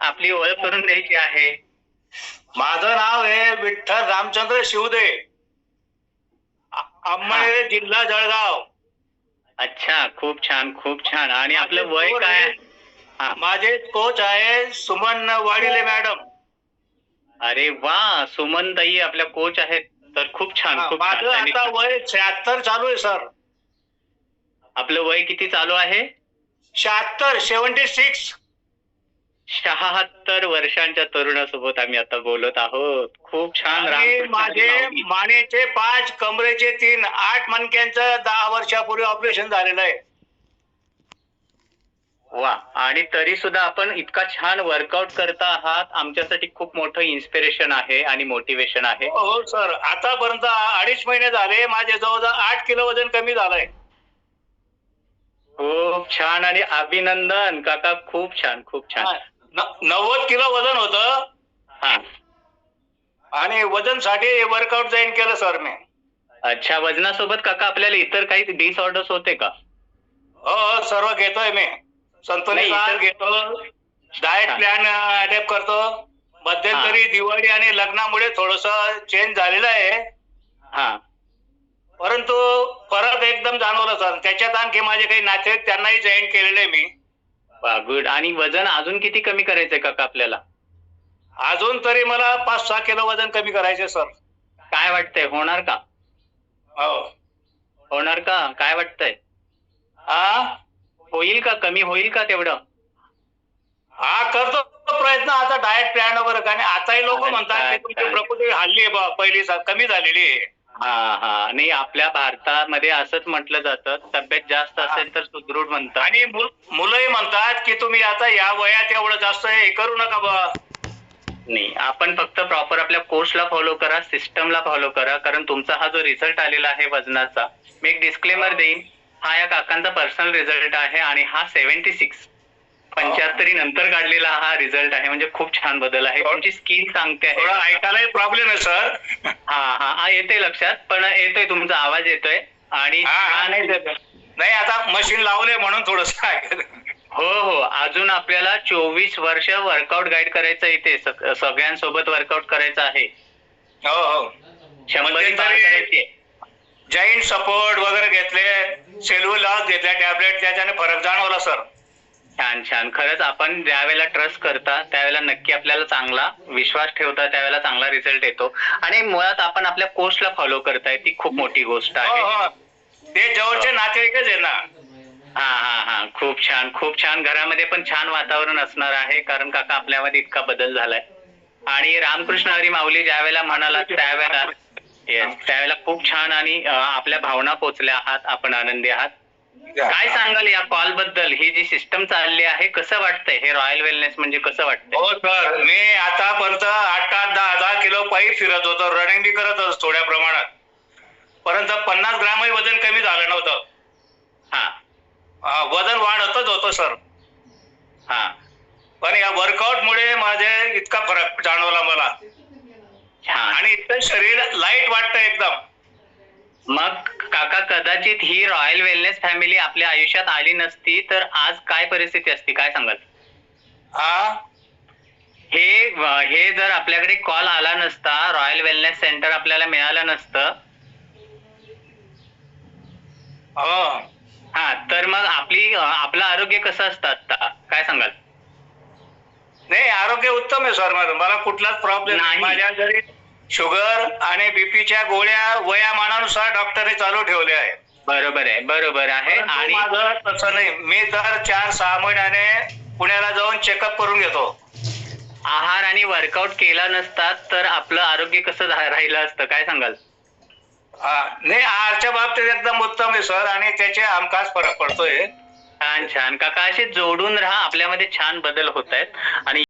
आपली ओळख करून द्यायची आहे. माझं नाव आहे विठ्ठल रामचंद्र शिवदे. अंमळनेर जिल्हा जळगाव. अच्छा खूप छान खूप छान. आणि आपलं वय काय? हा. माझे कोच आहे सुमन वाडिले मॅडम. अरे वा सुमन ताई आपल्या कोच आहेत. तर खूप छान खूप छान. माझं त्यांनी- आता वय शहात्तर चालू आहे सर. आपलं वय किती चालू आहे? शहात्तर सेव्हन्टी सिक्स. शहात्तर वर्षांच्या तरुणासोबत आम्ही आता बोलत आहोत. खूप छान माझे. मानेचे पाच कमरेचे तीन आठ मणक्यांचं दहा वर्षापूर्वी ऑपरेशन झालेलं आहे. वा आणि तरी सुद्धा आपण इतका छान वर्कआउट करता आहात. आमच्यासाठी खूप मोठं इन्स्पिरेशन आहे आणि मोटिवेशन आहे. हो हो, सर आतापर्यंत अडीच महिने झाले. माझे जवळजवळ आठ किलो वजन कमी झालंय. खूप छान आणि अभिनंदन. काका खूप छान खूप छान. नव्वद किलो वजन होतं. हा. आणि वजनसाठी वर्कआउट जॉईन केलं सर मी अच्छा वजनासोबत काका आपल्याला इतर काही डिसऑर्डर्स होते का? हो हो सर्व घेतोय मी. संतुलित आहार घेतो. डाएट. प्लॅन अडॅप्ट करतो. मध्यंतरी दिवाळी आणि लग्नामुळे थोडस चेंज झालेलं आहे. हा. परंतु फरक एकदम जाणवला सर त्याच्यात आणखी माझे काही नातेवाईक त्यांनाही जॉईन केलेले मी. गुड आणि वजन अजून किती कमी करायचंय काका आपल्याला? अजून तरी मला पाच सहा किलो वजन कमी करायचे सर काय वाटतंय? होणार का? हो. होणार का? काय वाटतंय? हा होईल का? कमी होईल का तेवढं? हा करतो प्रयत्न. आता डाएट प्लॅन वगैरे आणि आताही लोक म्हणतात की तुमची. प्रकृती हल्ली पहिली कमी झालेली आहे. हा हा. नाही आपल्या भारतामध्ये असंच म्हटलं जातं तब्येत जास्त असेल तर सुदृढ म्हणतात. आणि मुल- मुलंही म्हणतात की तुम्ही आता या वयात एवढं जास्त हे करू नका बा. नाही आपण फक्त प्रॉपर आपल्या कोर्सला फॉलो करा सिस्टमला फॉलो करा. कारण तुमचा हा जो रिझल्ट आलेला आहे वजनाचा मी एक डिस्क्लेमर देईन. हा या काकांचा पर्सनल रिझल्ट आहे आणि हा सेव्हन्टी सिक्स पंच्याहत्तरी नंतर काढलेला हा रिझल्ट आहे. म्हणजे खूप छान बदल आहे. तुमची स्किन सांगते थोडा आहे ऐकायलाही प्रॉब्लेम आहे सर हा हा. येतोय लक्षात. पण येतोय तुमचा आवाज येतोय. आणि नाही आता मशीन लावले म्हणून थोडस हो हो. अजून आपल्याला चोवीस वर्ष वर्कआउट गाईड करायचं इथे. सग- सगळ्यांसोबत वर्कआउट करायचं आहे. हो हो. करायची जॉईंट सपोर्ट वगैरे घेतले सेल्युलॉज घेतल्या टॅबलेट त्याच्याने फरक जाणवला सर छान छान. खरंच आपण ज्यावेळेला ट्रस्ट करता त्यावेळेला नक्की आपल्याला चांगला विश्वास ठेवता त्यावेळेला चांगला रिझल्ट येतो. आणि मुळात आपण आपल्या कोर्सला फॉलो करताय ती खूप मोठी गोष्ट हो आहे. हो ते जवळचे नातेवाईकच आहे ना. हा हा हा. खूप छान खूप छान. घरामध्ये पण छान वातावरण असणार आहे कारण काका आपल्यामध्ये इतका बदल झालाय. आणि रामकृष्ण हरी माऊली ज्यावेळेला म्हणाला त्यावेळेला येस त्यावेळेला खूप छान आणि अं, आपल्या भावना पोचल्या आहात आपण आनंदी आहात. काय सांगाल या कॉलबद्दल? ही जी सिस्टम चालली आहे कसं वाटतंय? हे रॉयल वेलनेस म्हणजे कसं वाटतंय? हो सर मी आतापर्यंत आठ आठ दहा दहा किलो पायी फिरत होतो. रनिंग बी करत होतो थोड्या प्रमाणात. परंतु पन्नास ग्रामही वजन कमी झालं नव्हतं. हा. वजन वाढतच होतं सर हा. पण या वर्कआउट मुळे माझे इतका फरक जाणवला मला. आणि इतकं शरीर लाइट वाटतं एकदम. मग काका कदाचित ही रॉयल वेलनेस फॅमिली आपल्या आयुष्यात आली नसती तर आज काय परिस्थिती असती? काय सांगाल? हा हे हे जर आपल्याकडे कॉल आला नसता रॉयल वेलनेस सेंटर आपल्याला मिळालं नसतं. हो. हा तर मग आपली आपलं आरोग्य कसं असतं आता काय सांगाल? नाही आरोग्य उत्तम आहे सर माझं मला कुठलाच प्रॉब्लेम नाही. नाही. माझ्या घरी शुगर आणि बीपीच्या गोळ्या वयामानानुसार डॉक्टरने चालू ठेवल्या आहे बरोबर आहे बरोबर आहे. आणि माझं तसं नाही. मी दर चार सहा महिन्याने पुण्याला जाऊन चेकअप करून घेतो. आहार आणि वर्कआउट केला नसता तर आपलं आरोग्य कसं राहिलं असतं? काय सांगाल? नाही आहारच्या बाबतीत एकदम उत्तम आहे सर. आणि त्याचे हमखास फरक पडतोय. छान छान. काका असे जोडून राहा. आपल्यामध्ये छान बदल होत आहेत. आणि